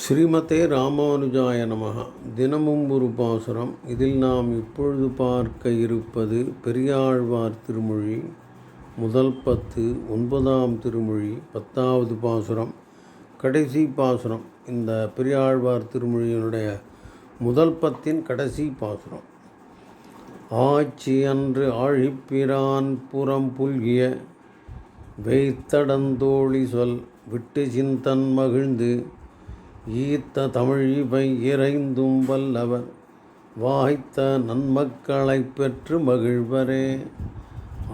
ஸ்ரீமதே ராமானுஜாய நமக. தினமும் ஒரு பாசுரம். இதில் நாம் இப்பொழுது பார்க்க இருப்பது பெரியாழ்வார் திருமொழி முதல் பத்து ஒன்பதாம் திருமொழி பத்தாவது பாசுரம். கடைசி பாசுரம். இந்த பெரியாழ்வார் திருமொழியினுடைய முதல் பத்தின் கடைசி பாசுரம். ஆட்சி அன்று ஆழிப்பிரான் புறம் புல்கிய வெய்த்தடந்தோழி சொல் விட்டு சிந்தன் மகிழ்ந்து ஈத்த தமிழ் இவை இறைந்தும் வல்லவர். வாய்த்த நன்மக்களைப் பெற்று மகிழ்வரே.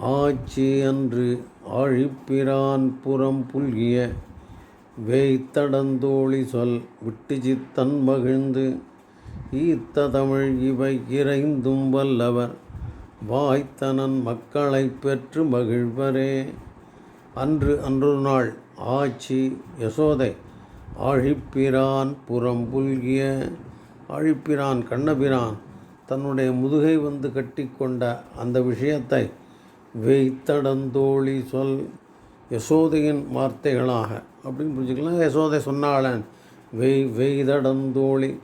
ஆட்சி அன்று ஆழிப்பிரான் புறம் புல்கிய வேய்த்தடந்தோழி சொல் விட்டு சித்தன் மகிழ்ந்து ஈத்த தமிழ் இவை இறைந்தும் வல்லவர். வாய்த்தனன் மக்களைப் பெற்று மகிழ்வரே. அன்று அன்று நாள் ஆட்சி யசோதை ஆழிப்பிரான் புறம் புல்கிய ஆழிப்பிரான் கண்ணபிரான் தன்னுடைய முதுகை வந்து கட்டிக்கொண்ட அந்த விஷயத்தை வெய்த்தடந்தோழி சொல் யசோதையின் வார்த்தைகளாக. அப்படின்னு புரிஞ்சுக்கலாம் யசோதை சொன்னாளன் வெய் வெய்தடந்தோழி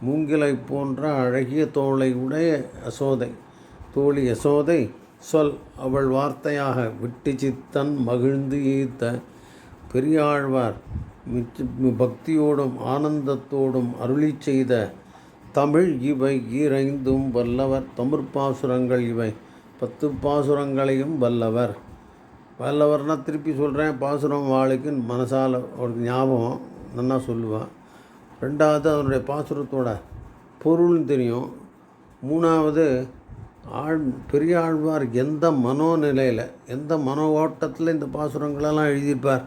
மூங்கிலை போன்ற அழகிய தோளை உடைய யசோதை தோழி யசோதை சொல் அவள் வார்த்தையாக விட்டு சித்தன் மகிழ்ந்து ஈத்த பெரியாழ்வார் பக்தியோடும் ஆனந்தத்தோடும் அருளி செய்த தமிழ் இவை ஈரைந்தும் வல்லவர். தமிழ் பாசுரங்கள் இவை பத்து பாசுரங்களையும் வல்லவர். வல்லவர்னா திருப்பி சொல்கிறேன் பாசுரம் வாளுக்கு மனசால் ஒரு ஞாபகம் நல்லா சொல்லுவான் ரெண்டாவது அதனுடைய பாசுரத்தோட பொருள்னு தெரியும். மூணாவது ஆழ் பெரிய ஆழ்வார் எந்த மனோநிலையில் எந்த மனோ ஓட்டத்தில் இந்த பாசுரங்களெல்லாம் எழுதியிருப்பார்?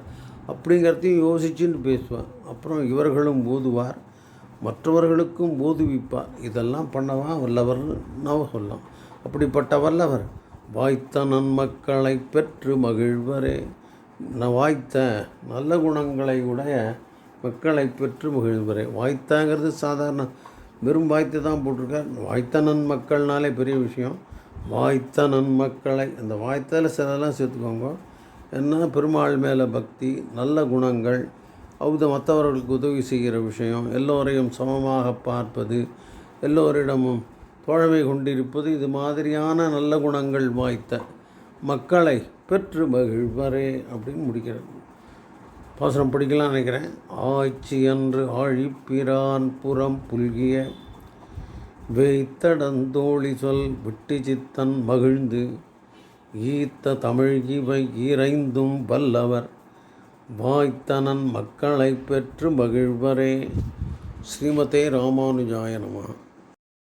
அப்படிங்கிறதையும் யோசிச்சுன்னு பேசுவார் அப்புறம் இவர்களும் ஓதுவார் மற்றவர்களுக்கும் ஓதுவிப்பார் இதெல்லாம் பண்ணவா வல்லவர்னு நாம் சொல்லலாம். அப்படிப்பட்ட வல்லவர். வாய்த்த நன்மக்களை பெற்று மகிழ்வரே. நான் வாய்த்த நல்ல குணங்களை உடைய மக்களை பெற்று மகிழ்வரே. வாய்த்தாங்கிறது சாதாரண வெறும் வாய்த்து தான் போட்டிருக்கார். வாய்த்த நன்மக்கள்னாலே பெரிய விஷயம். வாய்த்த நன்மக்களை அந்த வாய்த்தால் சிலதெல்லாம் சேர்த்துக்கோங்க. என்ன? பெருமாள் மேலே பக்தி நல்ல குணங்கள் அவுத மற்றவர்களுக்கு உதவி செய்கிற விஷயம் எல்லோரையும் சமமாக பார்ப்பது எல்லோரிடமும் தோழமை கொண்டிருப்பது இது மாதிரியான நல்ல குணங்கள் வாய்த்த மக்களை பெற்று மகிழ்வரே அப்படின்னு முடிக்கிறது. பாசுரம் பிடிக்கலாம் நினைக்கிறேன். ஆய்ச்சி அன்று ஆழிப்பிரான் புறம் புல்கிய வேய்த்தடந்தோழி சொல் விட்டு சித்தன் மகிழ்ந்து ஈத்த தமிழ் இவை இறைந்தும் வல்லவர். வாய்த்தனன் மக்களை பெற்று மகிழ்வரே. ஸ்ரீமதே ராமானுஜாய